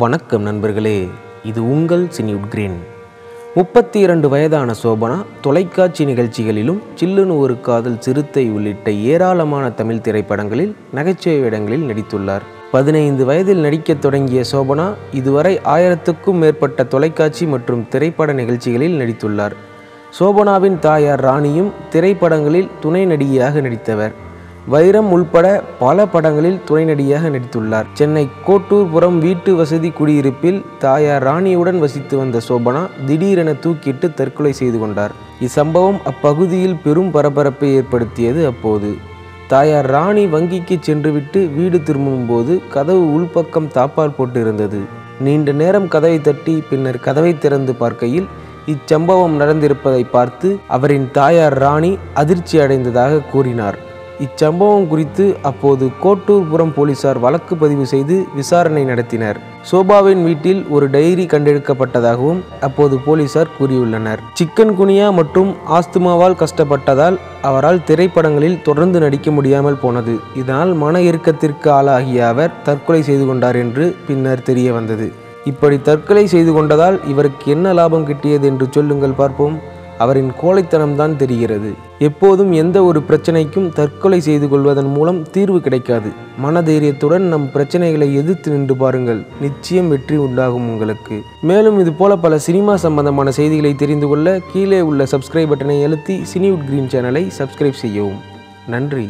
வணக்கம் நண்பர்களே இது உங்கள் சினிவுட் கிரீன். முப்பத்தி இரண்டு வயதான சோபனா தொலைக்காட்சி நிகழ்ச்சிகளிலும் சில்லுன்னு ஒரு காதல் சிறுத்தை உள்ளிட்ட ஏராளமான தமிழ் திரைப்படங்களில் நகைச்சுவை இடங்களில் நடித்துள்ளார். பதினைந்து வயதில் நடிக்கத் தொடங்கிய சோபனா இதுவரை ஆயிரத்துக்கும் மேற்பட்ட தொலைக்காட்சி மற்றும் திரைப்பட நிகழ்ச்சிகளில் நடித்துள்ளார். சோபனாவின் தாயார் ராணியும் திரைப்படங்களில் துணை நடிகையாக நடித்தவர். வைரம் உள்பட பல படங்களில் துணை நடிகையாக நடித்துள்ளார். சென்னை கோட்டூர்புரம் வீட்டு வசதி குடியிருப்பில் தாயார் ராணியுடன் வசித்து வந்த சோபனா திடீரென தூக்கிட்டு தற்கொலை செய்து கொண்டார். இச்சம்பவம் அப்பகுதியில் பெரும் பரபரப்பை ஏற்படுத்தியது அப்போது. தாயார் ராணி வங்கிக்கு சென்றுவிட்டு வீடு திரும்பும்போது கதவு உள்பக்கம் தாப்பால் போட்டிருந்தது. நீண்ட நேரம் கதவை தட்டி பின்னர் கதவை திறந்து பார்க்கையில் இச்சம்பவம் நடந்திருப்பதை பார்த்து அவரின் தாயார் ராணி அதிர்ச்சி அடைந்ததாக கூறினார். இச்சம்பவம் குறித்து அப்போது கோட்டூர்புரம் போலீசார் வழக்கு பதிவு செய்து விசாரணை நடத்தினர். சோபாவின் வீட்டில் ஒரு டைரி கண்டெடுக்கப்பட்டதாகவும் அப்போது போலீசார் கூறியுள்ளனர். சிக்கன் குனியா மற்றும் ஆஸ்துமாவால் கஷ்டப்பட்டதால் அவரால் திரைப்படங்களில் தொடர்ந்து நடிக்க முடியாமல் போனது. இதனால் மன இறுக்கத்திற்கு ஆளாகிய அவர் தற்கொலை செய்து கொண்டார் என்று பின்னர் தெரிய வந்தது இப்படி தற்கொலை செய்து கொண்டதால் இவருக்கு என்ன லாபம் கிட்டியது என்று சொல்லுங்கள் பார்ப்போம். அவரின் கோழைத்தனம்தான் தெரிகிறது. எப்போதும் எந்த ஒரு பிரச்சனைக்கும் தற்கொலை செய்து கொள்வதன் மூலம் தீர்வு கிடைக்காது. மனதைரியத்துடன் நம் பிரச்சனைகளை எதிர்த்து நின்று பாருங்கள். நிச்சயம் வெற்றி உண்டாகும் உங்களுக்கு. மேலும் இது போல பல சினிமா சம்பந்தமான செய்திகளை தெரிந்து கொள்ள கீழே உள்ள சப்ஸ்கிரைப் பட்டனை அழுத்தி சினிவுட் கிரீன் சேனலை சப்ஸ்கிரைப் செய்யவும். நன்றி.